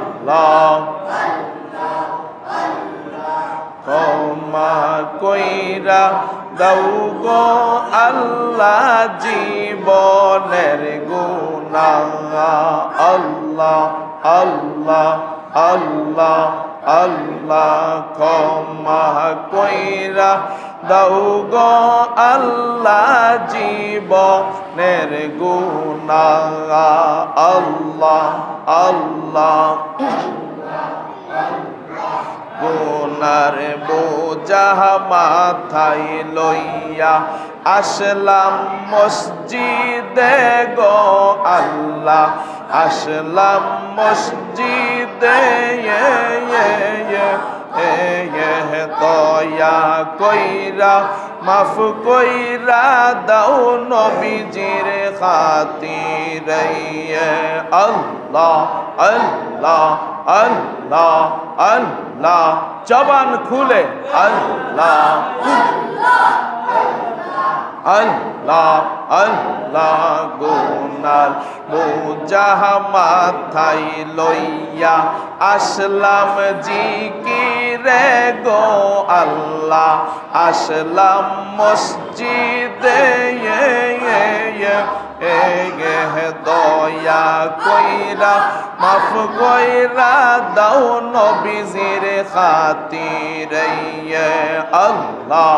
আল্লাহ ক্ষমা কইরা দাও গো আল্লাহ জীবনের গুণা আল্লাহ আল্লাহ আল্লাহ আল্লাহ ক্ষমা কইরা দাও গো আল্লাহ জীবনের গুণা আল্লাহ আল্লাহ। গুনার বোঝা মাথায় লইয়া আসলাম মসজিদে গো আল্লাহ। আসলাম মসজিদে দয়া কইরা, মাফ কইরা দাও নবীজির খাতিরে। আল্লাহ আল্লাহ আল্লাহ আল্লাহ জবান খুলে আল্লাহ আল্লাহ আল্লাহ গুনার বোঝাহ মাথায় লইয়া আসলাম জিকিরে গো আল্লাহ আসলাম মসজিদে এ, এ, এ, এ, দয়া কইরা, মাফ কইরা দাও নবীজির খাতিরে। আল্লাহ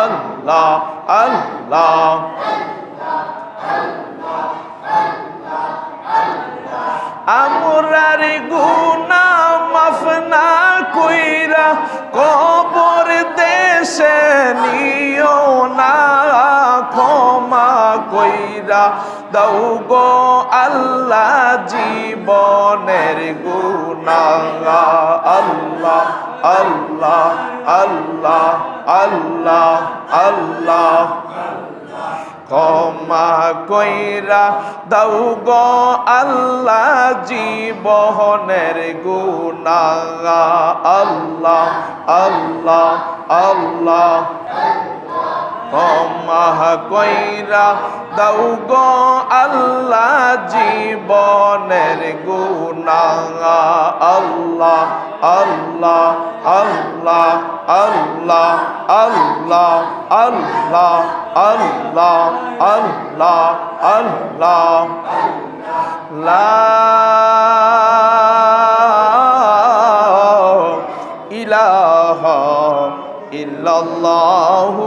আল্লাহ আল্লাহ। আমরার গুনা মাফ না কইরা কবর দেশে নিও কইরা দাও গো আল্লাহ জীবনের গুনা আল্লাহ আল্লাহ আল্লাহ আল্লাহ আল্লাহ। ক্ষমা কইরা দাও গো আল্লাহ জীবনের গুণা আল্লাহ আল্লাহ আল্লাহ। ক্ষমা কইরা দাও গো আল্লাহ জীবনের গুণা আল্লাহ আল্লাহ আল্লাহ আল্লাহ আল্লাহ আল্লাহ আল্লাহ আল্লাহ আল্লাহ। লা ইলাহা ইল্লাল্লাহু